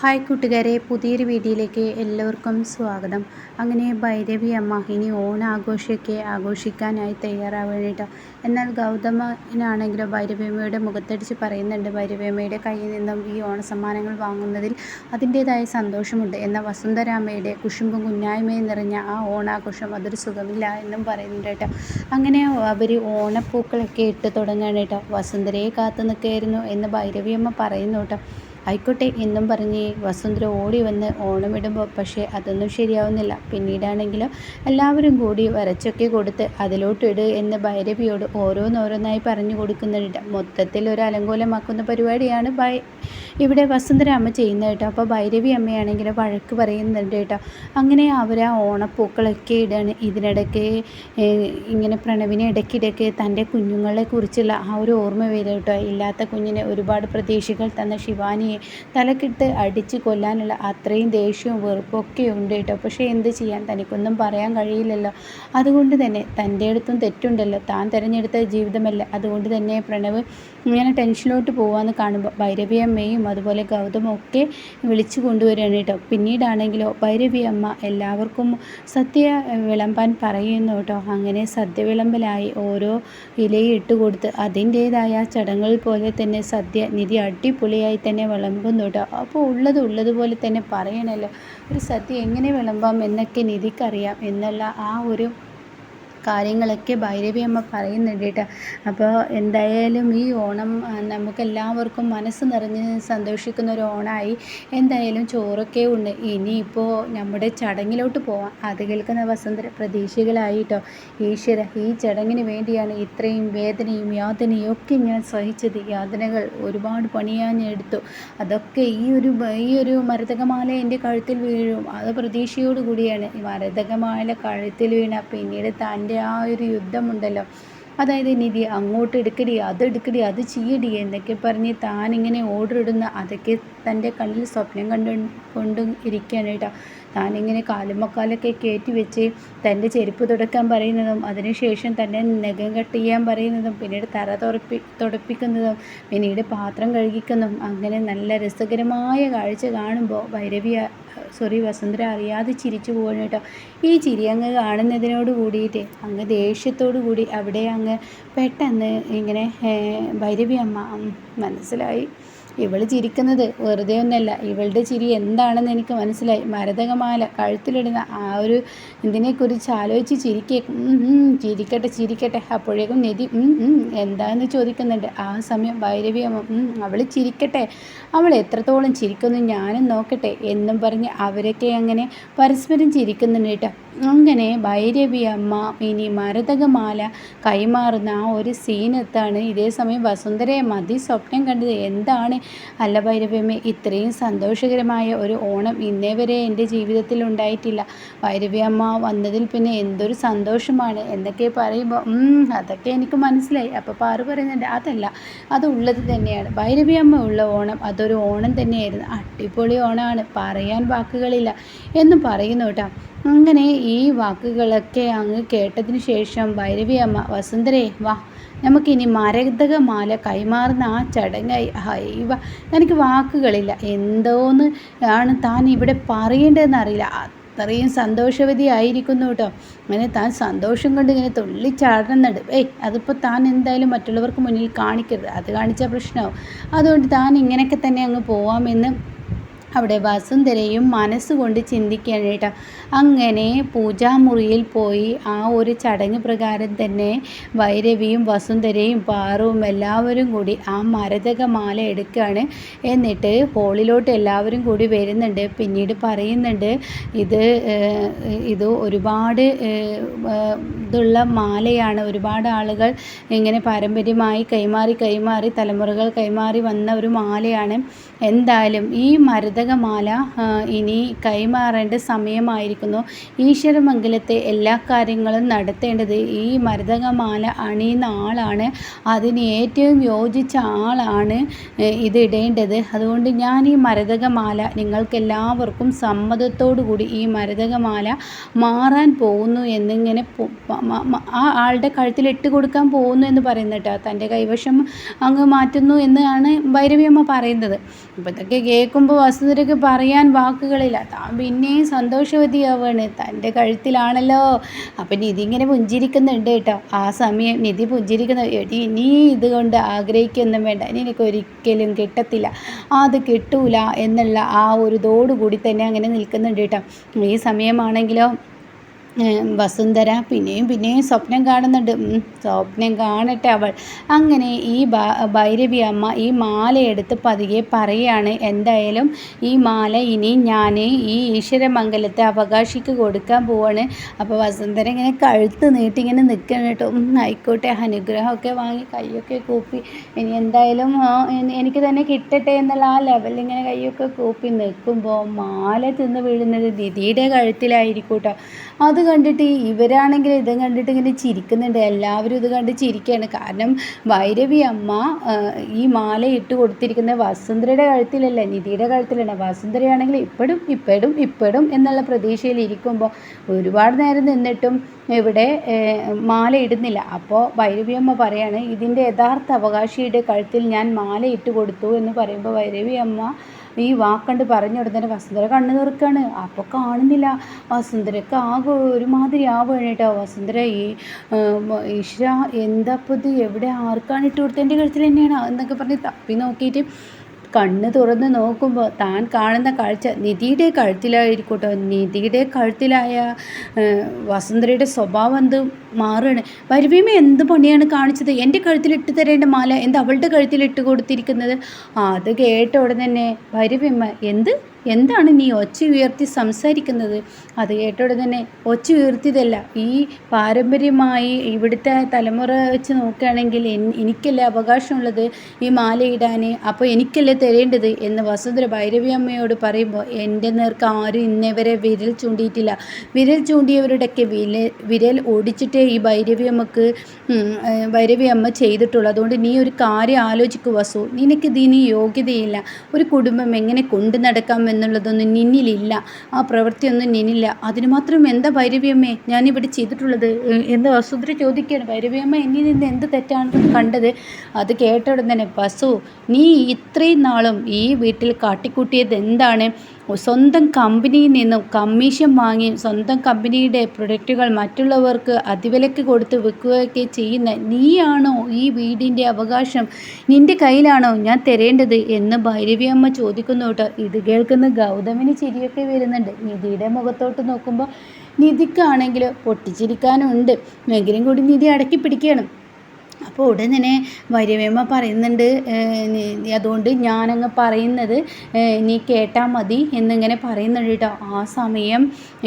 Hi കൂട്ടുകാരെ പുതിയൊരു വീഡിയോയിലേക്ക് എല്ലാവർക്കും സ്വാഗതം. അങ്ങനെ ഭൈരവി അമ്മ ഇനി ഓണാഘോഷമൊക്കെ ആഘോഷിക്കാനായി തയ്യാറാവാനായിട്ട്. എന്നാൽ ഗൗതമനാണെങ്കിലോ ഭൈരവിയമ്മയുടെ മുഖത്തടിച്ച് പറയുന്നുണ്ട് ഭൈരവിയമ്മയുടെ കയ്യിൽ നിന്നും ഈ ഓണസമ്മാനങ്ങൾ വാങ്ങുന്നതിൽ അതിന്റേതായ സന്തോഷമുണ്ട് എന്നാൽ വസുന്ധരാമയുടെ കുശുമ്പും കുഞ്ഞായ്മയും നിറഞ്ഞ ആ ഓണാഘോഷം അതൊരു സുഖമില്ല എന്നും പറയുന്നുണ്ട് കേട്ടോ. അങ്ങനെ അവർ ഓണപ്പൂക്കളൊക്കെ ഇട്ട് തുടങ്ങുകയാണ് കേട്ടോ വസുന്ധരയെ കാത്തു നിൽക്കുകയായിരുന്നു എന്ന് ഭൈരവിയമ്മ പറയുന്നു കേട്ടോ. ആയിക്കോട്ടെ എന്നും പറഞ്ഞ് വസുന്ധര ഓടി വന്ന് ഓണമിടുമ്പോൾ പക്ഷേ അതൊന്നും ശരിയാവുന്നില്ല. പിന്നീടാണെങ്കിലും എല്ലാവരും കൂടി വരച്ചൊക്കെ കൊടുത്ത് അതിലോട്ടിട് എന്ന് ഭൈരവിയോട് ഓരോന്നോരോന്നായി പറഞ്ഞു കൊടുക്കുന്നുണ്ട്. മൊത്തത്തിൽ ഒരു അലങ്കോലമാക്കുന്ന പരിപാടിയാണ് ഭൈ ഇവിടെ വസുന്ധര അമ്മ ചെയ്യുന്നത് കേട്ടോ. അപ്പോൾ ഭൈരവി അമ്മയാണെങ്കിൽ വഴക്ക് പറയുന്നുണ്ട് കേട്ടോ. അങ്ങനെ അവർ ആ ഓണപ്പൂക്കളൊക്കെ ഇടാണ്. ഇതിനിടയ്ക്ക് ഇങ്ങനെ പ്രണവിനെ ഇടയ്ക്കിടയ്ക്ക് തന്റെ കുഞ്ഞുങ്ങളെ കുറിച്ചുള്ള ആ ഒരു ഓർമ്മ വരും കേട്ടോ. ഇല്ലാത്ത കുഞ്ഞിനെ ഒരുപാട് പ്രതീക്ഷകൾ തന്ന ശിവാനിയെ തലക്കിട്ട് അടിച്ച് കൊല്ലാനുള്ള അത്രയും ദേഷ്യവും വെറുപ്പൊക്കെ ഉണ്ട് കേട്ടോ. പക്ഷേ എന്ത് ചെയ്യാൻ തനിക്കൊന്നും പറയാൻ കഴിയില്ലല്ലോ. അതുകൊണ്ട് തന്നെ തന്റെ അടുത്തും തെറ്റുണ്ടല്ലോ. താൻ തിരഞ്ഞെടുത്ത ജീവിതമല്ല. അതുകൊണ്ട് തന്നെ പ്രണവ് ഇങ്ങനെ ടെൻഷനിലോട്ട് പോകാമെന്ന് കാണുമ്പോൾ ഭൈരവി അമ്മയും അതുപോലെ ഗൗതമൊക്കെ വിളിച്ചു കൊണ്ടുവരികയാണ് കേട്ടോ. പിന്നീടാണെങ്കിലോ ഭൈരവി അമ്മ എല്ലാവർക്കും സത്യ വിളമ്പാൻ പറയുന്നു കേട്ടോ. അങ്ങനെ സദ്യ വിളമ്പലായി ഓരോ ഇലയും ഇട്ട് കൊടുത്ത് അതിന്റേതായ ചടങ്ങുകൾ പോലെ തന്നെ സദ്യ നിധി അടിപൊളിയായി തന്നെ വിളമ്പുന്നു കേട്ടോ. അപ്പോൾ ഉള്ളത് ഉള്ളതുപോലെ തന്നെ പറയണമല്ലോ ഒരു സദ്യ എങ്ങനെ വിളമ്പാം എന്നൊക്കെ നിധിക്കറിയാം. എന്നുള്ള ആ ഒരു കാര്യങ്ങളൊക്കെ ഭൈരവി അമ്മ പറയുന്നുണ്ട് കേട്ടോ. അപ്പോൾ എന്തായാലും ഈ ഓണം നമുക്കെല്ലാവർക്കും മനസ്സ് നിറഞ്ഞ് സന്തോഷിക്കുന്ന ഒരു ഓണമായി എന്തായാലും ചോറൊക്കെ ഉണ്ട്. ഇനിയിപ്പോൾ നമ്മുടെ ചടങ്ങിലോട്ട് പോവാം. അത് കേൾക്കുന്ന വസന്ത പ്രതീക്ഷകളായിട്ടോ ഈശ്വര ഈ ചടങ്ങിന് വേണ്ടിയാണ് ഇത്രയും വേദനയും യാതനയും ഒക്കെ ഞാൻ സഹിച്ചത്. യാതനകൾ ഒരുപാട് പണിയാൻ എടുത്തു അതൊക്കെ ഈ ഒരു ഈ ഒരു മരതകമാല എന്റെ കഴുത്തിൽ വീഴും. അത് പ്രതീക്ഷയോട് കൂടിയാണ് മരതകമാല കഴുത്തിൽ വീണ പിന്നീട് തന്റെ ആ ഒരു യുദ്ധമുണ്ടല്ലോ. അതായത് നിധി അങ്ങോട്ട് എടുക്കടി അത് എടുക്കടി അത് ചെയ്യടി എന്നൊക്കെ പറഞ്ഞ് താനിങ്ങനെ ഓർഡർ ഇടുന്ന അതൊക്കെ തന്റെ കണ്ണിൽ സ്വപ്നം കണ്ടു കൊണ്ടും ഇരിക്കുകയാണ് കേട്ടോ. താനിങ്ങനെ കാലുമക്കാലൊക്കെ കയറ്റി വെച്ച് തന്റെ ചെരുപ്പ് തുടക്കാൻ പറയുന്നതും അതിനുശേഷം തന്നെ നഖം കട്ട് ചെയ്യാൻ പറയുന്നതും പിന്നീട് തറ തുറപ്പി തുടപ്പിക്കുന്നതും പിന്നീട് പാത്രം കഴുകിക്കുന്നതും അങ്ങനെ നല്ല രസകരമായ കാഴ്ച കാണുമ്പോൾ ഭൈരവി സോറി വസുന്ധര അറിയാതെ ചിരിച്ചു പോകണം കേട്ടോ. ഈ ചിരി അങ്ങ് കാണുന്നതിനോട് കൂടിയിട്ട് അങ്ങ് ദേഷ്യത്തോടു കൂടി അവിടെ അങ്ങ് പെട്ടെന്ന് ഇങ്ങനെ ഭൈരവി അമ്മ മനസ്സിലായി. ഇവൾ ചിരിക്കുന്നത് വെറുതെ ഒന്നല്ല. ഇവളുടെ ചിരി എന്താണെന്ന് എനിക്ക് മനസ്സിലായി. മരതകമാല കഴുത്തിലിടുന്ന ആ ഒരു ഇതിനെക്കുറിച്ച് ആലോചിച്ച് ചിരിക്കേ ചിരിക്കട്ടെ ചിരിക്കട്ടെ. അപ്പോഴേക്കും നിധി എന്താണെന്ന് ചോദിക്കുന്നുണ്ട്. ആ സമയം ഭൈരവി അമ്മ അവൾ ചിരിക്കട്ടെ. അവൾ എത്രത്തോളം ചിരിക്കുന്നു ഞാനും നോക്കട്ടെ എന്നും പറഞ്ഞ് അവരൊക്കെ അങ്ങനെ പരസ്പരം ചിരിക്കുന്നുണ്ട് കേട്ടോ. അങ്ങനെ ഭൈരവി അമ്മ ഇനി മരതകമാല കൈമാറുന്ന ആ ഒരു സീനത്താണ് ഇതേ സമയം വസുന്ധരയെ മതി സ്വപ്നം കണ്ടത് എന്താണ്? അല്ല ഭൈരവിയമ്മ ഇത്രയും സന്തോഷകരമായ ഒരു ഓണം ഇന്നേ വരെ എന്റെ ജീവിതത്തിൽ ഉണ്ടായിട്ടില്ല. ഭൈരവി അമ്മ വന്നതിൽ പിന്നെ എന്തൊരു സന്തോഷമാണ്? എന്നൊക്കെ പറയുമ്പോൾ അതൊക്കെ എനിക്ക് മനസ്സിലായി. അപ്പോൾ പാറു പറയുന്നുണ്ട് അതല്ല അതുള്ളത് തന്നെയാണ്. ഭൈരവി അമ്മ ഉള്ള ഓണം അതൊരു ഓണം തന്നെയായിരുന്നു. അടിപൊളി ഓണമാണ്. പറയാൻ വാക്കുകളില്ല. എന്ന് പറയുന്നു കേട്ടോ. അങ്ങനെ ഈ വാക്കുകളൊക്കെ അങ്ങ് കേട്ടതിന് ശേഷം ഭൈരവി അമ്മ വസുന്ധരേ വാ നമുക്കിനി മരതകമാല കൈമാറുന്ന ആ ചടങ്ങായി. ഹൈവ എനിക്ക് വാക്കുകളില്ല. എന്തോന്ന് ആണ് താൻ ഇവിടെ പറയേണ്ടതെന്ന് അറിയില്ല അത്രയും സന്തോഷവതി ആയിരിക്കുന്നു കേട്ടോ. അങ്ങനെ താൻ സന്തോഷം കൊണ്ട് ഇങ്ങനെ തുള്ളിച്ചാടുന്നുണ്ട്. ഏയ് അതിപ്പോൾ താൻ എന്തായാലും മറ്റുള്ളവർക്ക് മുന്നിൽ കാണിക്കരുത്. അത് കാണിച്ച പ്രശ്നമാവും. അതുകൊണ്ട് താൻ ഇങ്ങനെയൊക്കെ തന്നെ അങ്ങ് പോവാമെന്ന് അവിടെ വസുന്ധരയും മനസ്സുകൊണ്ട് ചിന്തിക്കുകയാണ് കേട്ടോ. അങ്ങനെ പൂജാമുറിയിൽ പോയി ആ ഒരു ചടങ്ങ് പ്രകാരം തന്നെ വൈരവിയും വസുന്ധരയും പാറുവും എല്ലാവരും കൂടി ആ മരതകമാല എടുക്കുകയാണ്. എന്നിട്ട് ഹോളിലോട്ട് എല്ലാവരും കൂടി വരുന്നുണ്ട്. പിന്നീട് പറയുന്നുണ്ട് ഇത് ഇത് ഒരുപാട് ഇതുള്ള മാലയാണ്. ഒരുപാട് ആളുകൾ ഇങ്ങനെ പാരമ്പര്യമായി കൈമാറി കൈമാറി തലമുറകൾ കൈമാറി വന്ന ഒരു മാലയാണ്. എന്തായാലും ഈ മരുത ജാതകമാല ഇനി കൈമാറേണ്ട സമയമായിരിക്കുന്നു. ഈശ്വരമംഗലത്തെ എല്ലാ കാര്യങ്ങളും നടത്തേണ്ടത് ഈ മരതകമാല അണിയുന്ന ആളാണ്. അതിന് ഏറ്റവും യോജിച്ച ആളാണ് ഇത് ഇടേണ്ടത്. അതുകൊണ്ട് ഞാൻ ഈ മരതകമാല നിങ്ങൾക്കെല്ലാവർക്കും സമ്മതത്തോടു കൂടി ഈ മരതകമാല മാറാൻ പോകുന്നു എന്നിങ്ങനെ ആ ആളുടെ കഴുത്തിൽ ഇട്ട് കൊടുക്കാൻ പോകുന്നു എന്ന് പറയുന്നു കേട്ടോ. തന്റെ കൈവശം അങ്ങ് മാറ്റുന്നു എന്നാണ് ഭൈരവിയമ്മ പറയുന്നത്. അപ്പോൾ ഇതൊക്കെ കേൾക്കുമ്പോൾ വസ്തു വസുന്ധരയ്ക്ക് പറയാൻ വാക്കുകളില്ല. താൻ പിന്നെയും സന്തോഷവതിയാവാണ്. തന്റെ കഴുത്തിലാണല്ലോ. അപ്പം നിധി ഇങ്ങനെ പുഞ്ചിരിക്കുന്നുണ്ട് കേട്ടോ. ആ സമയം നിധി പുഞ്ചിരിക്കുന്ന. എടി നീ ഇതുകൊണ്ട് ആഗ്രഹിക്കൊന്നും വേണ്ട. നിനക്ക് ഒരിക്കലും കിട്ടത്തില്ല. അത് കിട്ടൂല എന്നുള്ള ആ ഒരു ഇതോടുകൂടി തന്നെ അങ്ങനെ നിൽക്കുന്നുണ്ട് കേട്ടോ. ഈ സമയമാണെങ്കിലോ വസുന്ധര പിന്നെയും പിന്നെയും സ്വപ്നം കാണുന്നുണ്ട്. സ്വപ്നം കാണട്ടെ അവൾ. അങ്ങനെ ഈ ഭൈരവി അമ്മ ഈ മാലയെടുത്ത് പതിയെ പറയുകയാണ് എന്തായാലും ഈ മാല ഇനി ഞാൻ ഈ ഈശ്വരമംഗലത്തെ അവകാശിക്ക് കൊടുക്കാൻ പോവാണ്. അപ്പോൾ വസുന്ധര ഇങ്ങനെ കഴുത്ത് നീട്ടി ഇങ്ങനെ നിൽക്കണം കേട്ടോ. ആയിക്കോട്ടെ അനുഗ്രഹമൊക്കെ വാങ്ങി കൈയൊക്കെ കൂപ്പി. ഇനി എന്തായാലും എനിക്ക് തന്നെ കിട്ടട്ടെ എന്നുള്ള ആ ലെവലിൽ ഇങ്ങനെ കൈയൊക്കെ കൂപ്പി നിൽക്കുമ്പോൾ മാല തിന്ന് വീഴുന്നത് ദിദിയുടെ കഴുത്തിലായിരിക്കും കേട്ടോ. അത് കണ്ടിട്ട് ഇവരാണെങ്കിൽ ഇത് കണ്ടിട്ട് ഇങ്ങനെ ചിരിക്കുന്നുണ്ട്. എല്ലാവരും ഇത് കണ്ട് ചിരിക്കുകയാണ്. കാരണം ഭൈരവി അമ്മ ഈ മാല ഇട്ട് കൊടുത്തിരിക്കുന്നത് വസുന്ധരയുടെ കഴുത്തിലല്ല നിധിയുടെ കഴുത്തിലാണ്. വസുന്ധരയാണെങ്കിൽ ഇപ്പോഴും ഇപ്പോഴും ഇപ്പോഴും എന്നുള്ള പ്രതീക്ഷയിൽ ഇരിക്കുമ്പോൾ ഒരുപാട് നേരം നിന്നിട്ടും ഇവിടെ മാല ഇടുന്നില്ല. അപ്പോൾ ഭൈരവി അമ്മ പറയാണ് ഇതിന്റെ യഥാർത്ഥ അവകാശിയുടെ കഴുത്തിൽ ഞാൻ മാല ഇട്ട് കൊടുത്തു എന്ന് പറയുമ്പോൾ ഭൈരവി അമ്മ ഈ വാക്കണ്ട് പറഞ്ഞു ഉടനെ വസുന്ധര കണ്ണു തുറക്കാണ് അപ്പോൾ കാണുന്നില്ല. വസുന്ധരക്ക് ആകെ ഒരുമാതിരി ആവുകയാണ് കേട്ടോ വസുന്ധര ഈ ഈശ്വര എന്താ ഇത്? എവിടെ? ആർക്കാണ് ഇട്ട് കൊടുത്തതിന്റെ കഴുത്തിൽ തന്നെയാണ്? എന്നൊക്കെ പറഞ്ഞ് തപ്പി നോക്കിയിട്ട് കണ്ണ് തുറന്ന് നോക്കുമ്പോൾ താൻ കാണുന്ന കാഴ്ച നിധിയുടെ കഴുത്തിലായിരിക്കട്ടോ. നിധിയുടെ കഴുത്തിലായ വസുന്ധരയുടെ സ്വഭാവം എന്ത് മാറുകയാണ്? വരുവീമ എന്ത് പണിയാണ് കാണിച്ചത്? എന്റെ കഴുത്തിലിട്ട് തരേണ്ട മാല എന്ത് അവളുടെ കഴുത്തിലിട്ട് കൊടുത്തിരിക്കുന്നത്? അത് കേട്ട ഉടനെ തന്നെ വരുവീമ എന്ത്? എന്താണ് നീ ഒച്ച ഉയർത്തി സംസാരിക്കുന്നത്? അത് കേട്ടോടെ തന്നെ ഒച്ച ഉയർത്തിയതല്ല. ഈ പാരമ്പര്യമായി ഇവിടുത്തെ തലമുറ വെച്ച് നോക്കുകയാണെങ്കിൽ എനിക്കല്ലേ അവകാശമുള്ളത് ഈ മാലയിടാൻ അപ്പോൾ എനിക്കല്ലേ തരേണ്ടത്? എന്ന് വസുന്ധര ഭൈരവി അമ്മയോട് പറയുമ്പോൾ എന്റെ നേർക്ക് ആരും ഇന്നേവരെ വിരൽ ചൂണ്ടിയിട്ടില്ല. വിരൽ ചൂണ്ടിയവരുടെയൊക്കെ വില വിരൽ ഓടിച്ചിട്ടേ ഈ ഭൈരവി അമ്മയ്ക്ക് ഭൈരവി അമ്മ ചെയ്തിട്ടുള്ളൂ. അതുകൊണ്ട് നീ ഒരു കാര്യം ആലോചിക്കുക വസു. നിനക്ക് ഇതിന് യോഗ്യതയില്ല. ഒരു കുടുംബം എങ്ങനെ കൊണ്ടു നടക്കാമെന്ന് എന്നുള്ളതൊന്നും നിന്നിലില്ല. ആ പ്രവൃത്തിയൊന്നും നിന്നില്ല. അതിന് മാത്രം എന്താ ഭൈരവിയമ്മേ ഞാനിവിടെ ചെയ്തിട്ടുള്ളത്. എന്ന് വസുധര ചോദിക്കുകയാണ്. ഭൈരവിയമ്മ എന്നിൽ നിന്ന് എന്ത് തെറ്റാണ് കണ്ടത്? അത് കേട്ട തന്നെ വസു നീ ഇത്രയും നാളും ഈ വീട്ടിൽ കാട്ടിക്കൂട്ടിയത് എന്താണ്? സ്വന്തം കമ്പനിയിൽ നിന്നും കമ്മീഷൻ വാങ്ങി സ്വന്തം കമ്പനിയുടെ പ്രൊഡക്റ്റുകൾ മറ്റുള്ളവർക്ക് അതിവിലക്ക് കൊടുത്ത് വിൽക്കുകയൊക്കെ ചെയ്യുന്ന നീയാണോ ഈ വീടിന്റെ അവകാശം? നിന്റെ കയ്യിലാണോ ഞാൻ തരേണ്ടത്? എന്ന് ഭൈരവിയമ്മ ചോദിക്കുന്നു കേട്ടോ. ഇത് കേൾക്കുന്ന ഗൗതമിന് ചിരിയൊക്കെ വരുന്നുണ്ട്. നിധിയുടെ മുഖത്തോട്ട് നോക്കുമ്പോൾ നിധിക്കാണെങ്കിൽ പൊട്ടിച്ചിരിക്കാനുണ്ട്. എങ്കിലും കൂടി നിധി അടക്കി പിടിക്കണം അപ്പോൾ ഉടനെ വര്യവേമ്മ പറയുന്നുണ്ട് അതുകൊണ്ട് ഞാനങ്ങ് പറയുന്നത് നീ കേട്ടാൽ മതി എന്നിങ്ങനെ പറയുന്നുണ്ട് കേട്ടോ. ആ സമയം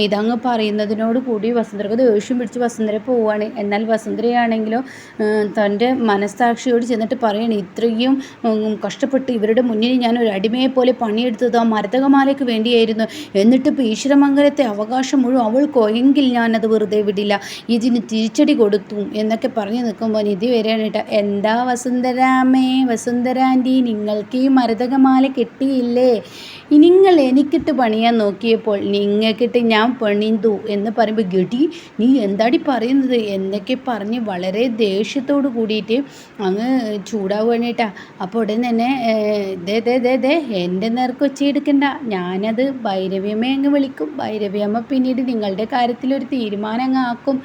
ഇതങ്ങ് പറയുന്നതിനോട് കൂടി വസുന്ധരക്ക് ദേഷ്യം പിടിച്ച് വസുന്ധര പോവുകയാണ് എന്നാൽ വസുന്ധരയാണെങ്കിലോ തന്റെ മനസ്സാക്ഷിയോട് ചെന്നിട്ട് പറയണം ഇത്രയും കഷ്ടപ്പെട്ട് ഇവരുടെ മുന്നിൽ ഞാൻ ഒരു അടിമയെ പോലെ പണിയെടുത്തത് ആ മരതകമാലയ്ക്ക് വേണ്ടിയായിരുന്നു. എന്നിട്ട് ഇപ്പോൾ ഈശ്വരമംഗലത്തെ അവകാശം മുഴുവൻ അവൾക്കോ? എങ്കിൽ ഞാനത് വെറുതെ വിടില്ല. ഇതിന് തിരിച്ചടി കൊടുത്തു എന്നൊക്കെ പറഞ്ഞു നിൽക്കുമ്പോൾ നിധി വരികയാണ് കേട്ടോ എന്താ വസുന്ധരാമേ? വസുന്ധരാന്റി നിങ്ങൾക്ക് ഈ മരതകമാല കിട്ടിയില്ലേ? നിങ്ങൾ എനിക്കിട്ട് പണിയാൻ നോക്കിയപ്പോൾ നിങ്ങൾക്കിട്ട് ഞാൻ പണിന്തു എന്ന് പറയുമ്പോൾ ഗഡി നീ എന്താടി പറയുന്നത്? എന്നൊക്കെ പറഞ്ഞ് വളരെ ദേഷ്യത്തോട് കൂടിയിട്ട് അങ്ങ് ചൂടാവുകയാണ് കേട്ടാ അപ്പോൾ ഉടൻ തന്നെ ദേ ദേ ദേ ദേ എന്റെ നേർക്ക് ഒച്ചയെടുക്കണ്ട ഞാനത് ഭൈരവിയമ്മയെ അങ്ങ് വിളിക്കും. ഭൈരവിയമ്മ പിന്നീട് നിങ്ങളുടെ കാര്യത്തിലൊരു തീരുമാനം അങ്ങ് ആക്കും.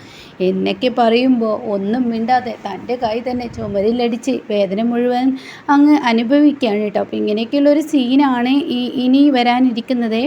എന്നൊക്കെ പറയുമ്പോൾ ഒന്നും മിണ്ടാതെ തന്റെ കൈ തന്നെ ചുമരിലടിച്ച് വേദന മുഴുവൻ അങ്ങ് അനുഭവിക്കുകയാണ് കേട്ടോ. അപ്പോൾ ഇങ്ങനെയൊക്കെയുള്ളൊരു സീനാണ് ഈ ഇനി വരാനിരിക്കുന്നത്.